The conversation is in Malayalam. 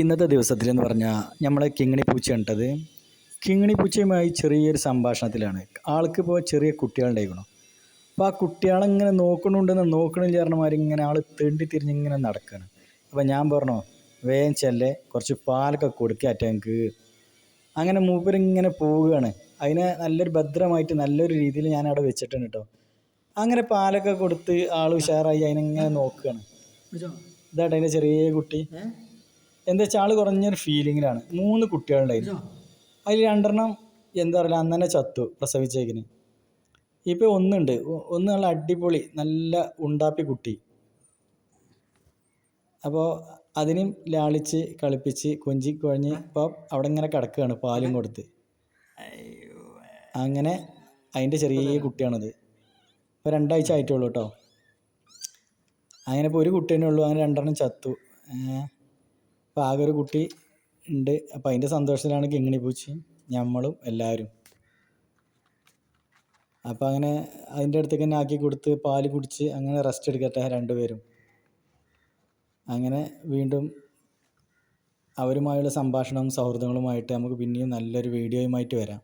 ഇന്നത്തെ ദിവസത്തിലെന്ന് പറഞ്ഞാൽ നമ്മളെ കിങ്ങിണി പൂച്ച ഉണ്ടത് കിങ്ങിണി പൂച്ചയുമായി ചെറിയൊരു സംഭാഷണത്തിലാണ്. ആൾക്ക് ഇപ്പോൾ ചെറിയ കുട്ടികളുണ്ടായിരിക്കണം അപ്പോൾ ആ കുട്ടികളിങ്ങനെ നോക്കണുണ്ടെന്ന് നോക്കണില്ല പറഞ്ഞമാർ ഇങ്ങനെ ആൾ തേണ്ടി തിരിഞ്ഞിങ്ങനെ നടക്കുകയാണ് അപ്പോൾ ഞാൻ പറഞ്ഞു വേഗം ചെല്ലേ കുറച്ച് പാലൊക്കെ കൊടുക്കുക അറ്റങ്ങൾക്ക് അങ്ങനെ മൂപ്പരിങ്ങനെ പോവുകയാണ്. അതിനെ നല്ലൊരു ഭദ്രമായിട്ട് നല്ലൊരു രീതിയിൽ ഞാൻ അവിടെ വെച്ചിട്ടുണ്ട് കേട്ടോ അങ്ങനെ പാലൊക്കെ കൊടുത്ത് ആൾ ഉഷാറായി അതിനെങ്ങനെ നോക്കുകയാണ്. ഇതാട്ടെ അതിന്റെ ചെറിയ കുട്ടി. എന്താ വെച്ചാൽ ആൾ കുറഞ്ഞൊരു ഫീലിങ്ങിലാണ് മൂന്ന് കുട്ടികളുണ്ടായിരുന്നു. അതിൽ രണ്ടെണ്ണം എന്താ പറയുക അന്ന് തന്നെ ചത്തു പ്രസവിച്ചേക്കിന് ഇപ്പോൾ ഒന്നുണ്ട്. ഒന്ന് നല്ല അടിപൊളി നല്ല ഉണ്ടാപ്പി കുട്ടി. അപ്പോൾ അതിനും ലാളിച്ച് കളിപ്പിച്ച് കൊഞ്ചി കുഴഞ്ഞ് ഇപ്പോൾ അവിടെ ഇങ്ങനെ കിടക്കുകയാണ് പാലും കൊടുത്ത്. അങ്ങനെ അതിന്റെ ചെറിയ കുട്ടിയാണത്. ഇപ്പോൾ രണ്ടാഴ്ച ആയിട്ടുള്ളൂ കേട്ടോ അങ്ങനെ ഇപ്പോൾ ഒരു കുട്ടീനെ ഉള്ളൂ അങ്ങനെ രണ്ടെണ്ണം ചത്തു. അപ്പോൾ ആകെ ഒരു കുട്ടി ഉണ്ട്. അപ്പോൾ അതിന്റെ സന്തോഷത്തിലാണ് കിങ്ങിണി പൂച്ചി ഞമ്മളും എല്ലാവരും. അപ്പോൾ അങ്ങനെ അതിന്റെ അടുത്തേക്ക് തന്നെ ആക്കി കൊടുത്ത് പാൽ കുടിച്ച് അങ്ങനെ റെസ്റ്റ് എടുക്കട്ടെ രണ്ടുപേരും. അങ്ങനെ വീണ്ടും അവരുമായുള്ള സംഭാഷണവും സൗഹൃദങ്ങളുമായിട്ട് നമുക്ക് പിന്നെയും നല്ലൊരു വീഡിയോയുമായിട്ട് വരാം.